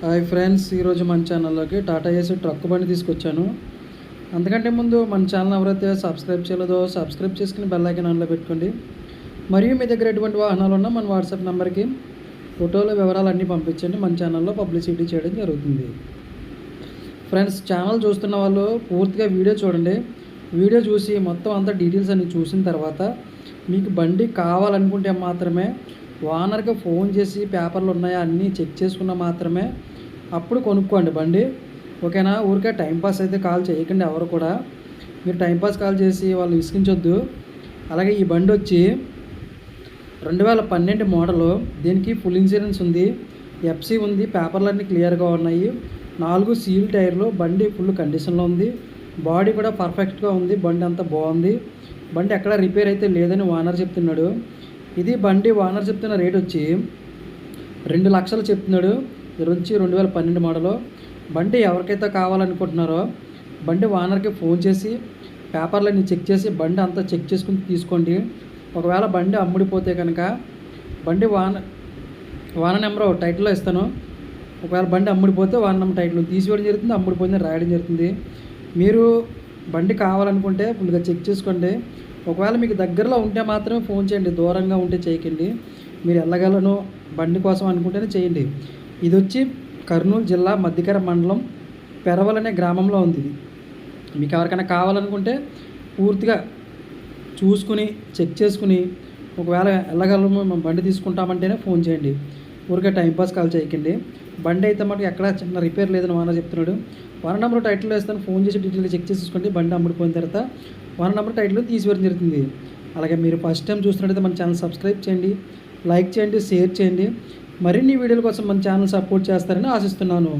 Hi friends ఈరోజు మన ఛానల్లోకి టాటా ఏసీ ట్రక్ బండి తీసుకొచ్చాను. అందుకంటే ముందు మన ఛానల్ ఎవరైతే సబ్స్క్రైబ్ చేయలేదో సబ్స్క్రైబ్ చేసుకుని బెల్ ఐకాన్ ఆన్లో పెట్టుకోండి. మరియు మీ దగ్గర ఎటువంటి వాహనాలు ఉన్నా మన వాట్సాప్ నెంబర్కి ఫోటోలు వివరాలు అన్నీ పంపించండి. మన ఛానల్లో పబ్లిసిటీ చేయడం జరుగుతుంది. ఫ్రెండ్స్ ఛానల్ చూస్తున్న వాళ్ళు పూర్తిగా వీడియో చూడండి. వీడియో చూసి మొత్తం అంతా డీటెయిల్స్ అన్ని చూసిన తర్వాత మీకు బండి కావాలనుకుంటే మాత్రమే ఓనర్కి ఫోన్ చేసి పేపర్లు ఉన్నాయా అన్నీ చెక్ చేసుకున్న మాత్రమే అప్పుడు కొనుక్కోండి బండి. ఓకేనా? ఊరికే టైంపాస్ అయితే కాల్ చేయకండి ఎవరు కూడా. మీరు టైంపాస్ కాల్ చేసి వాళ్ళు విసిగించొద్దు. అలాగే ఈ బండి వచ్చి రెండు వేల పన్నెండు మోడలు. దీనికి ఫుల్ ఇన్సూరెన్స్ ఉంది. ఎఫ్సి ఉంది. పేపర్లు అన్నీ క్లియర్గా ఉన్నాయి. నాలుగు సీల్ టైర్లు. బండి ఫుల్ కండిషన్లో ఉంది. బాడీ కూడా పర్ఫెక్ట్గా ఉంది. బండి అంతా బాగుంది. బండి ఎక్కడ రిపేర్ అయితే లేదని ఓనర్ చెప్తున్నాడు. ఇది బండి ఓనర్ చెప్తున్న రేట్ వచ్చి రెండు లక్షలు చెప్తున్నాడు. ఇది వచ్చి రెండు వేల పన్నెండు మోడలు. బండి ఎవరికైతే కావాలనుకుంటున్నారో బండి ఓనర్కి ఫోన్ చేసి పేపర్లన్నీ చెక్ చేసి బండి అంతా చెక్ చేసుకుని తీసుకోండి. ఒకవేళ బండి అమ్ముడిపోతే కనుక బండి వాన వాన నెంబర్ టైటిల్లో ఇస్తాను. ఒకవేళ బండి అమ్ముడిపోతే వాన నెంబర్ టైటిల్ తీసివేయడం జరుగుతుంది అమ్ముడిపోయింది రాయడం జరుగుతుంది. మీరు బండి కావాలనుకుంటే ఫుల్గా చెక్ చేసుకోండి. ఒకవేళ మీకు దగ్గరలో ఉంటే మాత్రమే ఫోన్ చేయండి. దూరంగా ఉంటే చేయకండి. మీరు వెళ్ళగలను బండి కోసం అనుకుంటేనే చేయండి. ఇది వచ్చి కర్నూలు జిల్లా మధ్యకర మండలం పెరవల్ అనే గ్రామంలో ఉంది ఇది. మీకు ఎవరికైనా కావాలనుకుంటే పూర్తిగా చూసుకుని చెక్ చేసుకుని ఒకవేళ వెళ్ళగలము మేము బండి తీసుకుంటామంటేనే ఫోన్ చేయండి. ఊరికే టైంపాస్ కాల్ చేయకండి. బండి అయితే మనకి ఎక్కడ చిన్న రిపేర్ లేదని వాన చెప్తున్నాడు. వన్ నెంబర్ టైటిల్ వేస్తాను. ఫోన్ చేసి డీటెయిల్ చెక్ చేసుకోండి. బండి అమ్ముడిపోయిన తర్వాత వన్ నెంబర్ టైటిల్ తీసివేయడం జరుగుతుంది. అలాగే మీరు ఫస్ట్ టైం చూస్తున్నట్టయితే మన ఛానల్ సబ్స్క్రైబ్ చేయండి. లైక్ చేయండి షేర్ చేయండి. మరిన్ని వీడియోల కోసం మన ఛానల్ సపోర్ట్ చేస్తారని ఆశిస్తున్నాను.